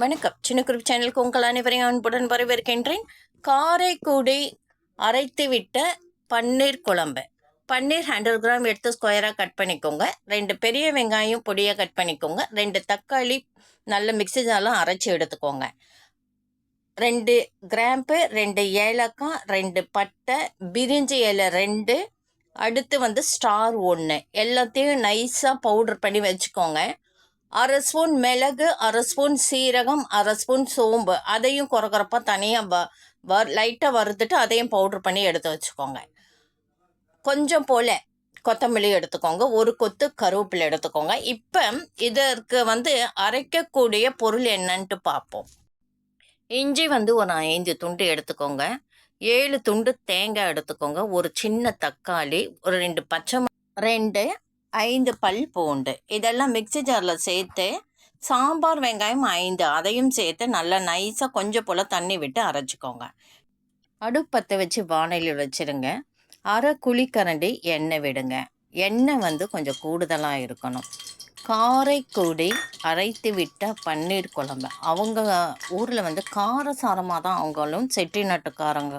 வணக்கம். சின்ன குரூப் சேனலுக்கு உங்கள் அனைவரையும் அன்புடன் வரவேற்கின்றேன். காரைக்குடி அரைத்து விட்ட பன்னீர் குழம்பு. பன்னீர் ஹண்ட்ரட் கிராம் எடுத்து ஸ்கொயராக கட் பண்ணிக்கோங்க. ரெண்டு பெரிய வெங்காயம் பொடியாக கட் பண்ணிக்கோங்க. ரெண்டு தக்காளி நல்ல மிக்ஸி ஜாலம் அரைச்சி எடுத்துக்கோங்க. ரெண்டு கிராம்பு ரெண்டு ஏலக்காய் ரெண்டு பட்டை பிரிஞ்சி இலை ரெண்டு. அடுத்து வந்து ஸ்டார் ஒன்று எல்லாத்தையும் நைஸாக பவுடர் பண்ணி வச்சுக்கோங்க. அரை ஸ்பூன் மிளகு அரை ஸ்பூன் சீரகம் அரை ஸ்பூன் சோம்பு. அதையும் குறைக்கிறப்ப தனியாக வ வ லைட்டாக வறுத்துட்டு அதையும் பவுட்ரு பண்ணி எடுத்து வச்சுக்கோங்க. கொஞ்சம் போல் கொத்தமல்லி எடுத்துக்கோங்க. ஒரு கொத்து கருவேப்பிலை எடுத்துக்கோங்க. இப்போ இதற்கு வந்து அரைக்கக்கூடிய பொருள் என்னன்ட்டு பார்ப்போம் இஞ்சி வந்து ஒரு ஐந்து துண்டு எடுத்துக்கோங்க. ஏழு துண்டு தேங்காய் எடுத்துக்கோங்க. ஒரு சின்ன தக்காளி ஒரு ரெண்டு பச்சை ரெண்டு ஐந்து பல் பூண்டு. இதெல்லாம் மிக்ஸி ஜாரில் சேர்த்து சாம்பார் வெங்காயம் ஐந்து. அதையும் சேர்த்து நல்லா நைஸாக கொஞ்சம் போல் தண்ணி விட்டு அரைச்சிக்கோங்க. அடுப்பத்தை வச்சு வானையில் வச்சிருங்க. அரை குழிக்கரண்டி எண்ணெய் விடுங்க. எண்ணெய் வந்து கொஞ்சம் கூடுதலாக இருக்கணும். காரைக்குடி அரைத்து விட்ட பன்னீர் குழம்பு. அவங்க ஊரில் வந்து காரசாரமாக தான் அவங்களும் செட்டிநாட்டுக்காரங்க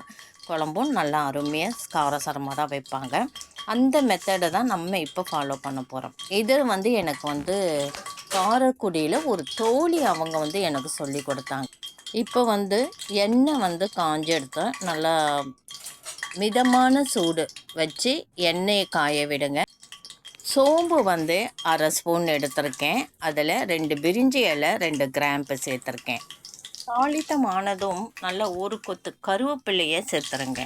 குழம்பும் நல்லா அருமையாக காரசாரமாக தான் வைப்பாங்க. அந்த மெத்தடை தான் நம்ம இப்போ ஃபாலோ பண்ண போகிறோம் இது வந்து எனக்கு வந்து காரைக்குடியில் ஒரு தோழி அவங்க வந்து எனக்கு சொல்லி கொடுத்தாங்க. இப்போ வந்து எண்ணெய் வந்து காஞ்சி எடுத்து நல்லா மிதமான சூடு வச்சு எண்ணெயை காய விடுங்க. சோம்பு வந்து அரை ஸ்பூன் எடுத்திருக்கேன். அதில் ரெண்டு பிரிஞ்சி இலை ரெண்டு கிராம்பு சேர்த்துருக்கேன். தாளித்தமானதும் நல்லா ஒரு கொத்து கருவேப்பிலையை சேர்த்துருங்க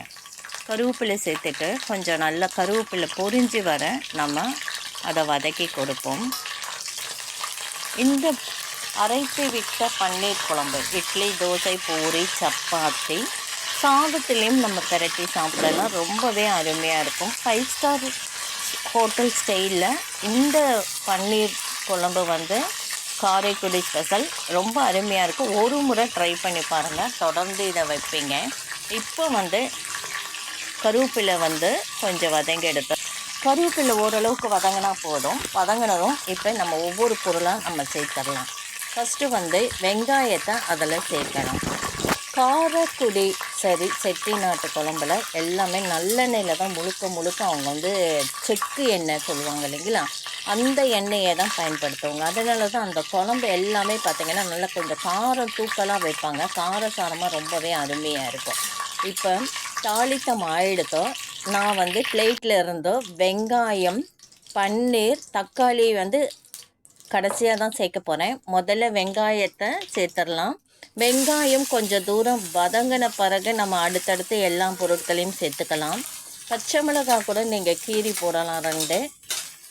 கருவேப்பிலை சேர்த்துட்டு கொஞ்சம் நல்லா கருவேப்பிலை பொரிஞ்சு வர நம்ம அதை வதக்கி கொடுப்போம். இந்த அரைத்து விட்ட பன்னீர் குழம்பு இட்லி தோசை பூரி சப்பாத்தி சாதத்துலேயும் நம்ம பெரட்டி சாப்பிடலாம். ரொம்பவே அருமையாக இருக்கும். ஃபைவ் ஸ்டார் ஹோட்டல் ஸ்டைலில் இந்த பன்னீர் குழம்பு வந்து காரைக்குடி ஸ்பெஷல் ரொம்ப அருமையாக இருக்கும் ஒரு முறை ட்ரை பண்ணி பாருங்கள் தொடர்ந்து இதை வைப்பீங்க. இப்போ வந்து கருவேப்பிலை வந்து கொஞ்சம் வதங்கி எடுத்து கருவேப்பிலை ஓரளவுக்கு வதங்கினா போதும். வதங்கினதும் இப்போ நம்ம ஒவ்வொரு பொருளாக நம்ம சேர்த்துடலாம். ஃபஸ்ட்டு வந்து வெங்காயத்தை அதில் சேர்க்கணும். காரக்குடி சரி செட்டிநாட்டு குழம்புல எல்லாமே நல்லெண்ணெயில் தான் முழுக்க முழுக்க அவங்க வந்து செக்கு எண்ணெய் சொல்லுவாங்க இல்லைங்களா? அந்த எண்ணெயை தான் பயன்படுத்துவாங்க. அதனால தான் அந்த குழம்பு எல்லாமே பார்த்திங்கன்னா நல்லா கொஞ்சம் காரம் தூக்கலாக வைப்பாங்க. காரசாரமாக ரொம்பவே அருமையாக இருக்கும். இப்போ தாளித்தம் ஆயிடுத்தோ நான் வந்து பிளேட்டில் இருந்தோ வெங்காயம் பன்னீர் தக்காளி வந்து கடைசியாக தான் சேர்க்க போகிறேன் முதல்ல வெங்காயத்தை சேர்த்துடலாம். வெங்காயம் கொஞ்சம் தூரம் வதங்கின பிறகு நம்ம அடுத்தடுத்து எல்லா பொருட்களையும் சேர்த்துக்கலாம். பச்சை மிளகாய் கூட நீங்கள் கீரி போடலாம் ரெண்டு.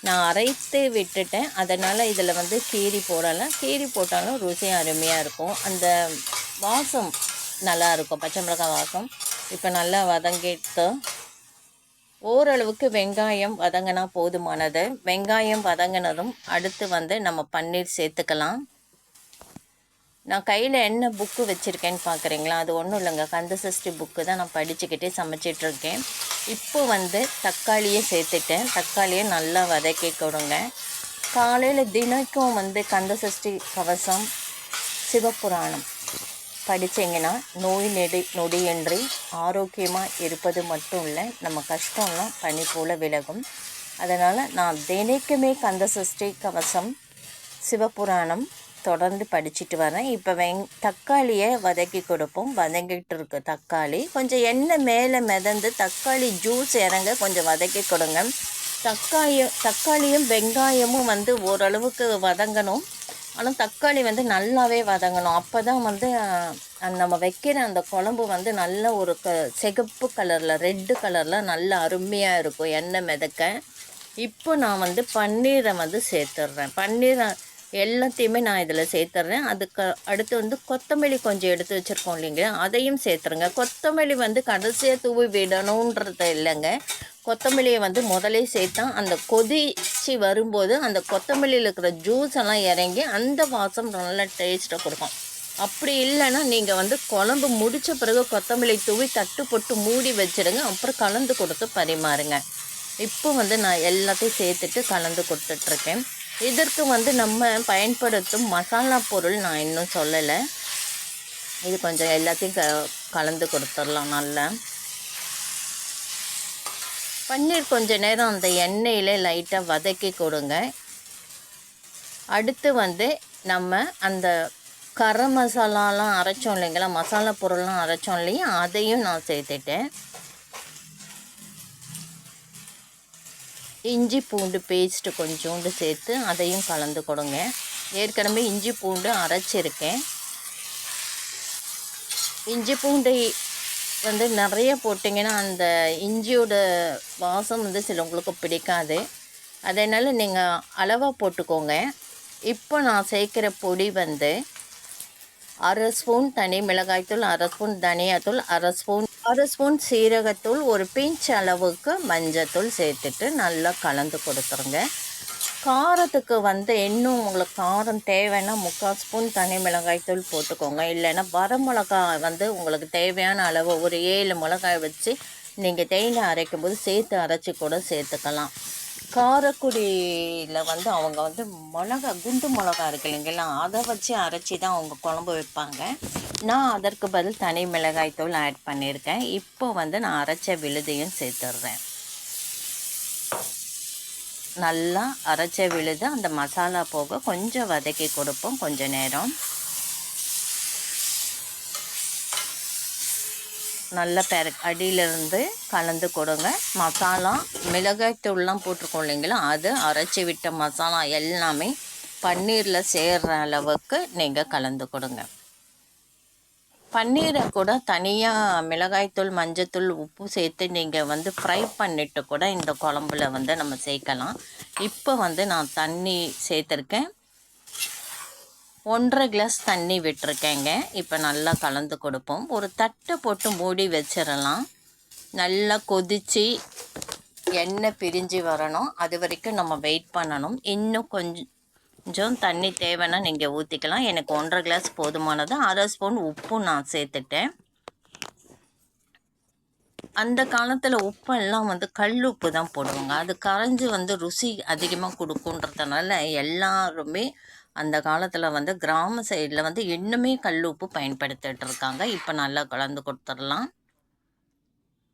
நான் அரைத்து விட்டுட்டேன். அதனால் இதில் வந்து கீரி போடலாம் கீரி போட்டாலும் ருசி அருமையாக இருக்கும். அந்த வாசம் நல்லாயிருக்கும் பச்சை மிளகாய் வாசம் இப்போ நல்லா வதங்கிட்டு ஓரளவுக்கு வெங்காயம் வதங்கினா போதுமானது. வெங்காயம் வதங்கினதும் அடுத்து வந்து நம்ம பன்னீர் சேர்த்துக்கலாம். நான் கையில் என்ன புக்கு வச்சுருக்கேன்னு பார்க்குறீங்களா அது ஒன்றும் இல்லைங்க. கந்த சஷ்டி புக்கு தான் நான் படிச்சுக்கிட்டே சமைச்சிட்ருக்கேன். இப்போ வந்து தக்காளியை சேர்த்துட்டேன். தக்காளியை நல்லா வதக்கி கொடுங்க. காலையில் தினக்கும் வந்து கந்த சஷ்டி கவசம் சிவபுராணம் படித்தீங்கன்னா நோய் நெடி நொடியின்றி ஆரோக்கியமாக இருப்பது மட்டும் இல்லை நம்ம கஷ்டம்லாம் பனி போல் விலகும். அதனால் நான் தினைக்குமே கந்த சஷ்டி கவசம் சிவபுராணம் தொடர்ந்து படிச்சுட்டு வரேன். இப்போ வெங் தக்காளியை வதக்கி கொடுப்போம். வதங்கிட்டு இருக்கு தக்காளி. கொஞ்சம் எண்ணெய் மேலே மிதந்து தக்காளி ஜூஸ் இறங்க கொஞ்சம் வதக்கி கொடுங்க. தக்காளியும் தக்காளியும் வெங்காயமும் வந்து ஓரளவுக்கு வதங்கணும். ஆனால் தக்காளி வந்து நல்லாவே வதங்கணும். அப்போ தான் வந்து நம்ம வைக்கிற அந்த குழம்பு வந்து நல்ல ஒரு க சிகப்பு கலரில் ரெட்டு கலரில் நல்ல அருமையாக இருக்கும். எண்ணெய் மிதக்க. இப்போ நான் வந்து பன்னீரை வந்து சேர்த்துட்றேன். பன்னீரை எல்லாத்தையுமே நான் இதில் சேர்த்துட்றேன் அதுக்கு அடுத்து வந்து கொத்தமல்லி கொஞ்சம் எடுத்து வச்சுருக்கோம் இல்லைங்களா? அதையும் சேர்த்துருங்க. கொத்தமல்லி வந்து கடைசியாக தூவி விடணுன்றது இல்லைங்க. கொத்தமல்லியை வந்து முதலே சேர்த்தா அந்த கொதிச்சு வரும்போது அந்த கொத்தமல்லியில் இருக்கிற ஜூஸ் எல்லாம் இறங்கி அந்த வாசம் நல்ல டேஸ்ட்டை கொடுக்கும். அப்படி இல்லைன்னா நீங்கள் வந்து குழம்பு முடித்த பிறகு கொத்தமல்லி தூவி தட்டு போட்டு மூடி வச்சிடுங்க அப்புறம் கலந்து கொடுத்து பரிமாறுங்க. இப்போ வந்து நான் எல்லாத்தையும் சேர்த்துட்டு கலந்து கொடுத்துட்ருக்கேன் இதற்கு வந்து நம்ம பயன்படுத்தும் மசாலா பொருள் நான் இன்னும் சொல்லலை. இது கொஞ்சம் எல்லாத்தையும் க கலந்து கொடுத்துடலாம் நல்லா. பன்னீர் கொஞ்ச நேரம் அந்த எண்ணெயில் லைட்டாக வதக்கி கொடுங்க. அடுத்து வந்து நம்ம அந்த கரம் மசாலாலாம் அரைச்சோம் இல்லைங்களா? மசாலா பொருள்லாம் அரைச்சோம் இல்லையா? அதையும் நான் சேர்த்துட்டேன். இஞ்சி பூண்டு பேஸ்ட்டு கொஞ்சோண்டு சேர்த்து அதையும் கலந்து கொடுங்க. ஏற்கனவே இஞ்சி பூண்டு அரைச்சிருக்கேன். இஞ்சி பூண்டை வந்து நிறைய போட்டிங்கன்னா அந்த இஞ்சியோட வாசம் வந்து சிலவங்களுக்கு பிடிக்காது. அதனால் நீங்கள் அளவாக போட்டுக்கோங்க. இப்போ நான் சேர்க்குற பொடி வந்து அரை ஸ்பூன் தனி மிளகாய்த்தூள் அரை ஸ்பூன் தனியாத்தூள் அரை ஸ்பூன் அரை ஸ்பூன் சீரகத்தூள் ஒரு பிஞ்ச் அளவுக்கு மஞ்சத்தூள் சேர்த்துட்டு நல்லா கலந்து கொடுத்துருங்க. காரத்துக்கு வந்து இன்னும் உங்களுக்கு காரம் தேவைன்னா முக்கால் ஸ்பூன் தனி மிளகாய்த்தூள் போட்டுக்கோங்க. இல்லைன்னா வரமிளகாய் வந்து உங்களுக்கு தேவையான அளவு ஒரு ஏழு மிளகாய் வச்சு நீங்கள் தேயிலை அரைக்கும் போது சேர்த்து அரைச்சி கூட சேர்த்துக்கலாம். காரக்குடியில் வந்து அவங்க வந்து மிளகா குண்டு மிளகா இருக்கு இல்லைங்களா? அதை வச்சு அரைச்சி தான் அவங்க குழம்பு வைப்பாங்க. நான் அதற்கு பதில் தனி மிளகாய் தூள் ஆட் பண்ணியிருக்கேன். இப்போ வந்து நான் அரைச்ச விழுதையும் சேர்த்துடுறேன். நல்லா அரைச்ச விழுது அந்த மசாலா போக கொஞ்சம் வதக்கி கொடுப்போம் கொஞ்சம் நேரம். நல்ல பெர அடியிலிருந்து கலந்து கொடுங்க. மசாலா மிளகாய் தூள்லாம் போட்டிருக்கோம் இல்லைங்களா? அது அரைச்சி விட்ட மசாலா எல்லாமே பன்னீரில் சேர்கிற அளவுக்கு நீங்கள் கலந்து கொடுங்க. பன்னீரை கூட தனியாக மிளகாய்த்தூள் மஞ்சத்தூள் உப்பு சேர்த்து நீங்கள் வந்து ஃப்ரை பண்ணிவிட்டு கூட இந்த குழம்புல வந்து நம்ம சேர்க்கலாம். இப்போ வந்து நான் தண்ணி சேர்த்துருக்கேன். ஒன்றரை கிளாஸ் தண்ணி விட்டுருக்கேங்க. இப்போ நல்லா கலந்து கொடுப்போம். ஒரு தட்டை போட்டு மூடி வச்சிடலாம். நல்லா கொதித்து எண்ணெய் பிரிஞ்சு வரணும். அது வரைக்கும் நம்ம வெயிட் பண்ணணும். இன்னும் கொஞ்சம் கொஞ்சம் தண்ணி தேவைன்னா நீங்கள் ஊற்றிக்கலாம் எனக்கு ஒன்றரை கிளாஸ் போதுமானது. அரை ஸ்பூன் உப்பும் நான் சேர்த்துட்டேன். அந்த காலத்தில் உப்பெல்லாம் வந்து கல் உப்பு தான் போடுவாங்க. அது கரைஞ்சி வந்து ருசி அதிகமாக கொடுக்குன்றதுனால எல்லாருமே அந்த காலத்தில் வந்து கிராம சைடில் வந்து இன்னுமே கல் உப்பு பயன்படுத்திட்டு இருக்காங்க. இப்போ நல்லா கலந்து கொடுத்துடலாம்.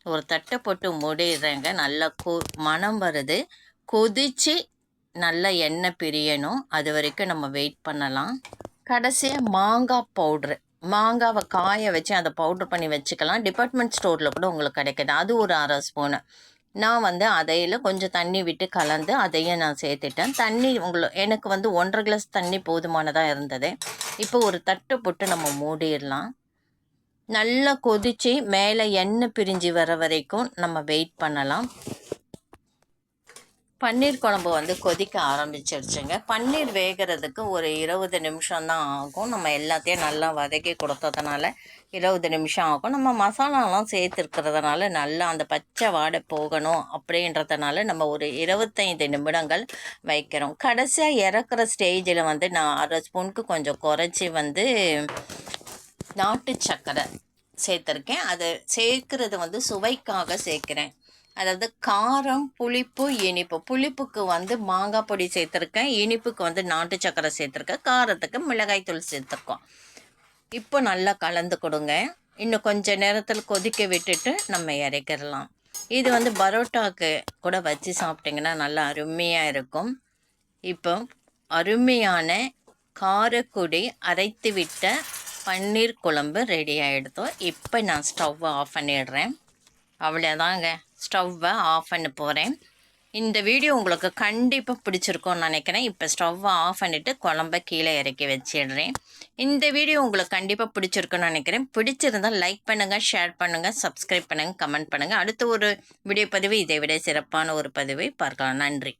ஒரு தட்டை போட்டு மூடிடுறேங்க. நல்லா கொ மனம் வருது. கொதித்து நல்லா எண்ணெய் பிரியணும். அது வரைக்கும் நம்ம வெயிட் பண்ணலாம். கடைசியாக மாங்காய் பவுட்ரு மாங்காவை காய வச்சு அதை பவுட்ரு பண்ணி வச்சுக்கலாம். டிபார்ட்மெண்ட் ஸ்டோரில் கூட உங்களுக்கு கிடைக்கிது. அது ஒரு அரை ஸ்பூனு நான் வந்து அதையில் கொஞ்சம் தண்ணி விட்டு கலந்து அதையும் நான் சேர்த்துட்டேன். தண்ணி உங்களை எனக்கு வந்து ஒன்றரை கிளாஸ் தண்ணி போதுமானதாக இருந்தது. இப்போ ஒரு தட்டு போட்டு நம்ம மூடிடலாம். நல்லா கொதித்து மேலே எண்ணெய் பிரிஞ்சு வர வரைக்கும் நம்ம வெயிட் பண்ணலாம். பன்னீர் குழம்பு வந்து கொதிக்க ஆரம்பிச்சிருச்சுங்க. பன்னீர் வேகிறதுக்கு ஒரு இருபது நிமிஷம் தான் ஆகும். நம்ம எல்லாத்தையும் நல்லா வதக்கி கொடுத்ததுனால இருபது நிமிஷம் ஆகும். நம்ம மசாலாலாம் சேர்த்துருக்கிறதுனால நல்லா அந்த பச்சை வாடை போகணும் அப்படின்றதுனால நம்ம ஒரு இருபத்தைந்து நிமிடங்கள் வைக்கிறோம். கடைசியாக இறக்குற ஸ்டேஜில் வந்து நான் அரை ஸ்பூனுக்கு கொஞ்சம் குறைச்சி வந்து நாட்டு சர்க்கரை சேர்த்துருக்கேன். அதை சேர்க்கறது வந்து சுவைக்காக சேர்க்குறேன். அதாவது காரம் புளிப்பு இனிப்பு. புளிப்புக்கு வந்து மாங்காய் பொடி சேர்த்துருக்கேன். இனிப்புக்கு வந்து நாட்டு சக்கரை சேர்த்துருக்கேன். காரத்துக்கு மிளகாய் தூள் சேர்த்துருக்கோம். இப்போ நல்லா கலந்து கொடுங்க. இன்னும் கொஞ்சம் நேரத்தில் கொதிக்க விட்டுட்டு நம்ம இறக்கிடலாம். இது வந்து பரோட்டாக்கு கூட வச்சு சாப்பிட்டிங்கன்னா நல்லா அருமையாக இருக்கும். இப்போ அருமையான காரக்குடி அரைத்து விட்ட பன்னீர் குழம்பு ரெடி ஆகிடுதோம் இப்போ நான் ஸ்டவ்வை ஆஃப் பண்ணிடுறேன். அவ்வளோதாங்க ஸ்டவ்வை ஆஃப் பண்ண போகிறேன் இந்த வீடியோ உங்களுக்கு கண்டிப்பாக பிடிச்சிருக்கும்னு நினைக்கிறேன். இப்போ ஸ்டவ்வை ஆஃப் பண்ணிவிட்டு குழம்ப கீழே இறக்கி வச்சிடுறேன். இந்த வீடியோ உங்களுக்கு கண்டிப்பாக பிடிச்சிருக்குன்னு நினைக்கிறேன். பிடிச்சிருந்தால் லைக் பண்ணுங்கள் ஷேர் பண்ணுங்கள் சப்ஸ்கிரைப் பண்ணுங்கள் கமெண்ட் பண்ணுங்கள் அடுத்த ஒரு வீடியோ பதிவு இதை விட சிறப்பான ஒரு பதிவை பார்க்கலாம். நன்றி.